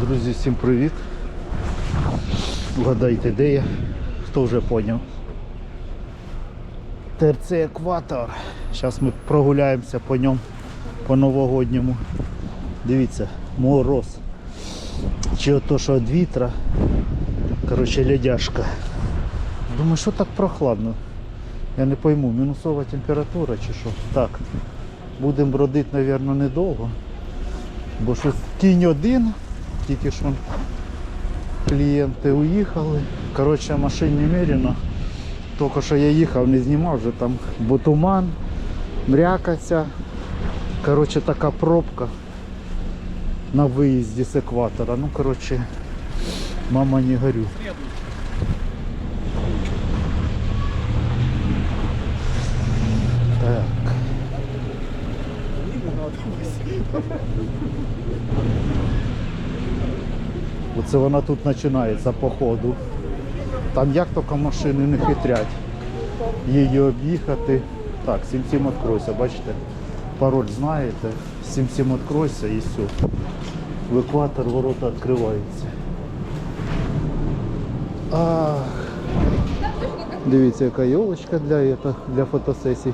Друзі, всім привіт. Вгадайте, де я? Хто вже поняв? ТРЦ екватор. Зараз ми прогуляємося по ньому по новогодньому. Дивіться, мороз. Чи ото що від вітра. Коротше, лядяшка. Думаю, що так прохладно? Я не пойму, мінусова температура чи що? Так. Будемо бродити, мабуть, недовго. Бо щось кінь один, тільки що клієнти уїхали. Коротше, машин немерено. Тільки що я їхав, не знімав, вже там бо туман, мрякаться. Коротше, така пробка на виїзді з екватора. Ну, коротше, мама не горю. Так. Оце вона тут починається по ходу. Там як тільки машини не хитрять. Її об'їхати. Так, 77 відкройся, бачите? Пароль знаєте. 77 відкройся і все. В екватор ворота відкриваються. Ах. Дивіться, яка йолочка для, для фотосесій.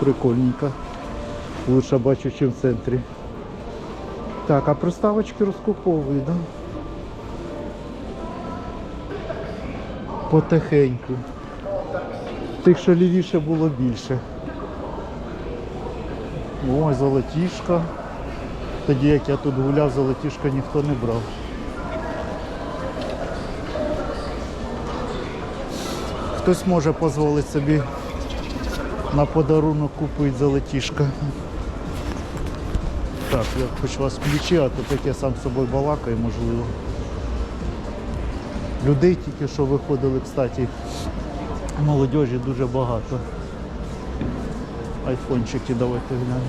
Прикольненько. Лучше бачу, ніж в центрі. Так, а приставочки розкуповують, да? Потихеньку. Тих, що лівіше було більше. Ой, золотішка. Тоді як я тут гуляв, золотішка ніхто не брав. Хтось може дозволити собі на подарунок купити золотішка. Так, я хоч вас включи, а то так я сам з собою балакаю, можливо. Людей тільки що виходили, кстати, молодіжі дуже багато. Айфончики давайте глянемо.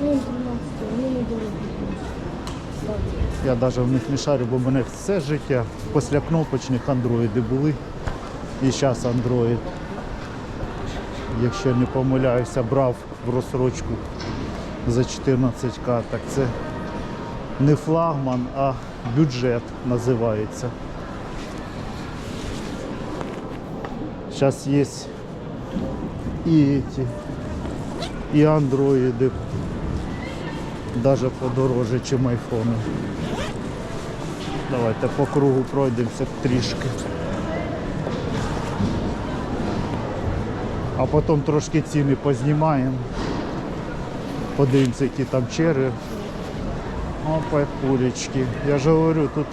12, не дорого. Я навіть в них не шарю, бо в мене все життя після кнопочних андроїди були. І зараз андроїд. Якщо не помиляюся, брав в розсрочку за 14к, так це не флагман, а бюджет називається. Зараз є і ці, і андроїди, навіть подороже, ніж айфони. Давайте по кругу пройдемося трішки. А потім трошки ціни познімаємо. Подивимося, які там черги. Опа, кулечки. Я ж говорю, тут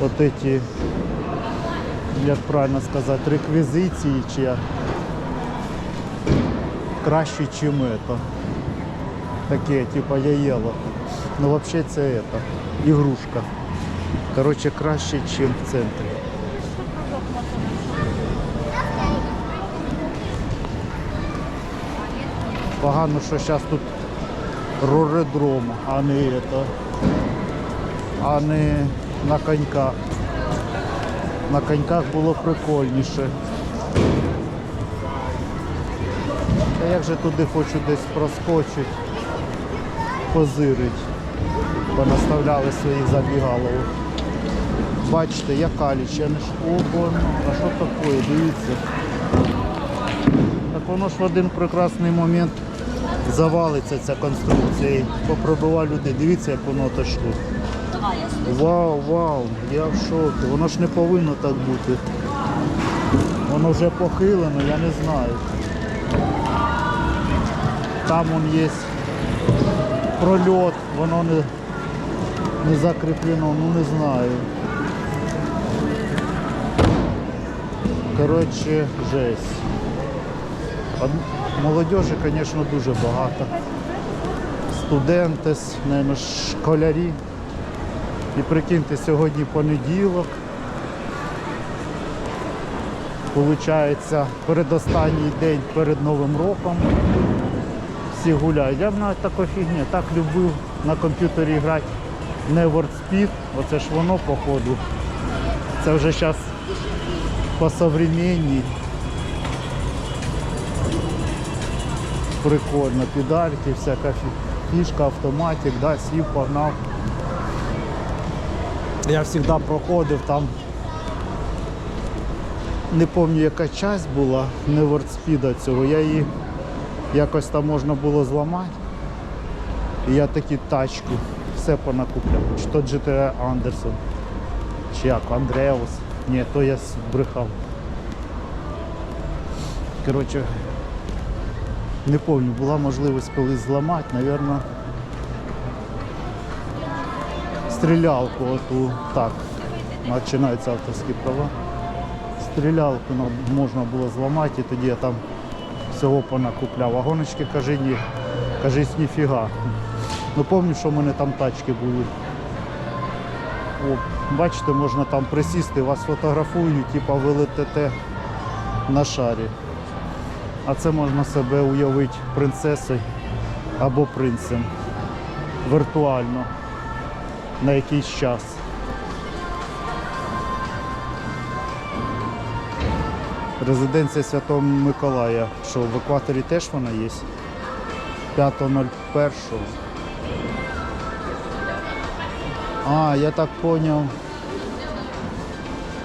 от эти, як правильно сказати, реквізиції чи як краще, ніж это. Таке, типа яєло. Ну взагалі це это, ігрушка. Коротше, краще, ніж в центрі. Погано, що зараз тут роредром, а не это, а не на коньках. На коньках було прикольніше. Та як же туди хочу десь проскочити, позирить. Понаставляли своїх забігаловок. Бачите, я каліч, я не ж Ого, ну, а що таке, дивіться. Так воно ж в один прекрасний момент завалиться ця конструкція попробував людей. Дивіться, як воно отошло. Вау, вау, я в шокі. Воно ж не повинно так бути. Воно вже похилено, я не знаю. Там он є прольот, воно не, не закріплено, ну не знаю. Коротше, жесть. Молодежі, звісно, дуже багато. Студенти, школярі. І прикиньте, сьогодні понеділок. Получається, передостанній день перед Новим роком. Всі гуляють. Я б навіть таку фігня. Так любив на комп'ютері грати Never Speed. Оце ж воно походу. Це вже зараз по современній. Прикольно, педальки, всяка фішка, автоматик, да, сів, погнав. Я завжди проходив там. Не пам'ятаю, яка часть була, не вордспіда цього. Я її якось там можна було зламати. І я такі тачку, все понакупляв. Чи то GTA Anderson, чи як Андреус. Ні, то я збрехав. Коротше, не пам'ятаю, була можливість колись зламати, напевно, стрілялку оту, так, починаються авторські права. Стрілялку можна було зламати, і тоді я там всього понакупляв. А гоночки кажи ні, кажись ніфіга. Ну пам'ятаю, що в мене там тачки були. О, бачите, можна там присісти, вас фотографують, типа ви летите на шарі. А це можна себе уявити принцесою або принцем віртуально на якийсь час. Резиденція Святого Миколая. Що в екваторі теж вона є? 5.01. А, я так зрозумів.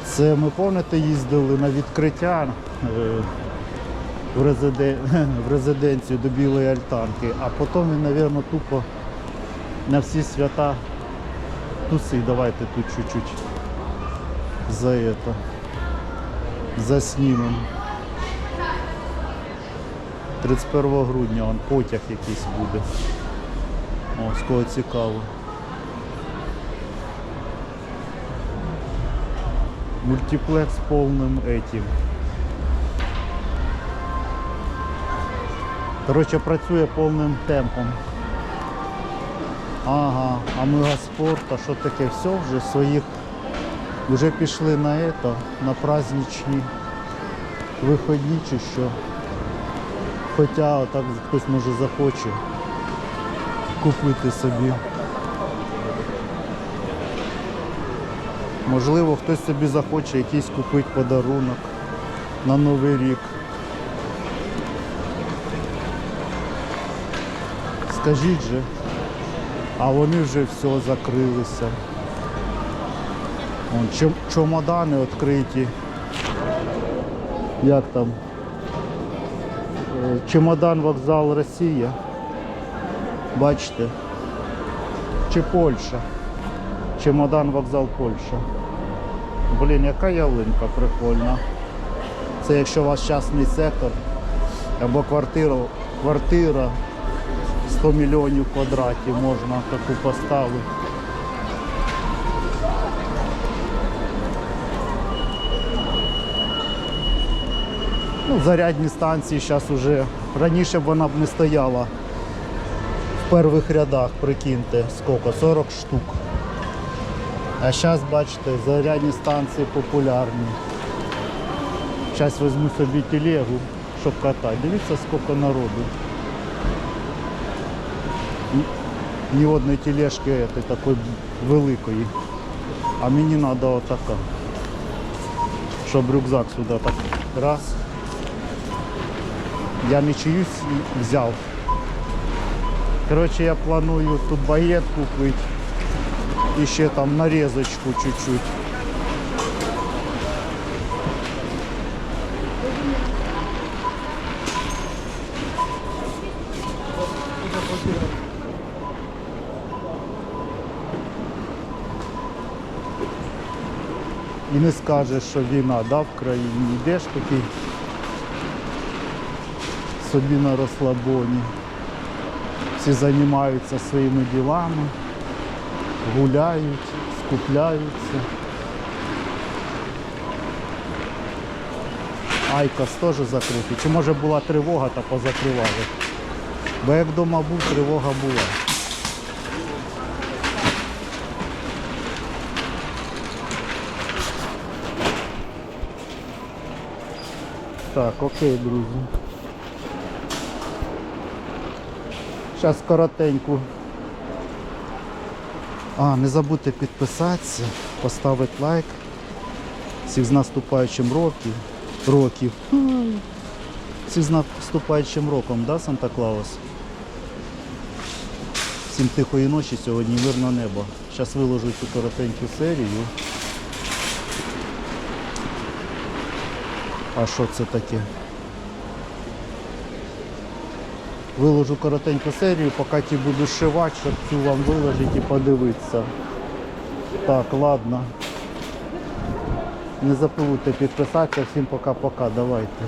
Це ми пам'ятаєте, їздили на відкриття е, в, резиден... в резиденцію до Білої Альтанки, а потім він, мабуть, тупо на всі свята туси. Давайте тут чуть-чуть за это заснімемо. 31 грудня он потяг якийсь буде. О, з цікаво. Мультиплекс повним этим. Коротше, працює повним темпом. Ага, а ми спорт, а що таке? Все вже своїх вже пішли на это, на праздничні виходні чи що. Хоча так хтось може захоче купити собі. Можливо, хтось собі захоче якийсь купити подарунок на Новий рік. Скажіть же, а вони вже все закрилися. Вон, чом- чемодани відкриті. Як там? Е, Чемодан вокзал Росія. Бачите? Чи Польща? Чемодан вокзал Польща. Блін, яка ялинка прикольна. Це якщо у вас частний сектор або квартира, квартира 100 мільйонів квадратів можна таку поставити. Ну, зарядні станції зараз уже. Раніше б вона б не стояла в перших рядах, прикиньте, скільки, 40 штук. А зараз, бачите, зарядні станції популярні. Зараз візьму собі телегу, щоб катати. Дивіться, скільки народу. Ні одної тележки этой, такої великої. А мені треба отака. Щоб рюкзак сюди так раз. Я не чиюсь і взяв. Коротше, я планую тут багет купити. І ще там нарізочку чуть-чуть. І не скажеш, що війна да, в країні. Йдеш такий собі на розслабоні. Всі займаються своїми ділами, гуляють, скупляються. Айкос теж закритий. Чи може була тривога та позакривали? Бо як вдома був, тривога була. Так, окей, друзі. Зараз коротеньку. А, не забудьте підписатися, поставити лайк. Всіх з наступаючим років. Років. Ай. Всі з наступаючим роком, да, Санта Клаус? Всім тихої ночі сьогодні, мирне небо. Зараз виложу цю коротеньку серію. А що це таке? Виложу коротеньку серію, поки ті буду шивати, щоб цю вам виложити і подивитися. Так, ладно. Не забудьте підписатися. Всім пока-пока. Давайте.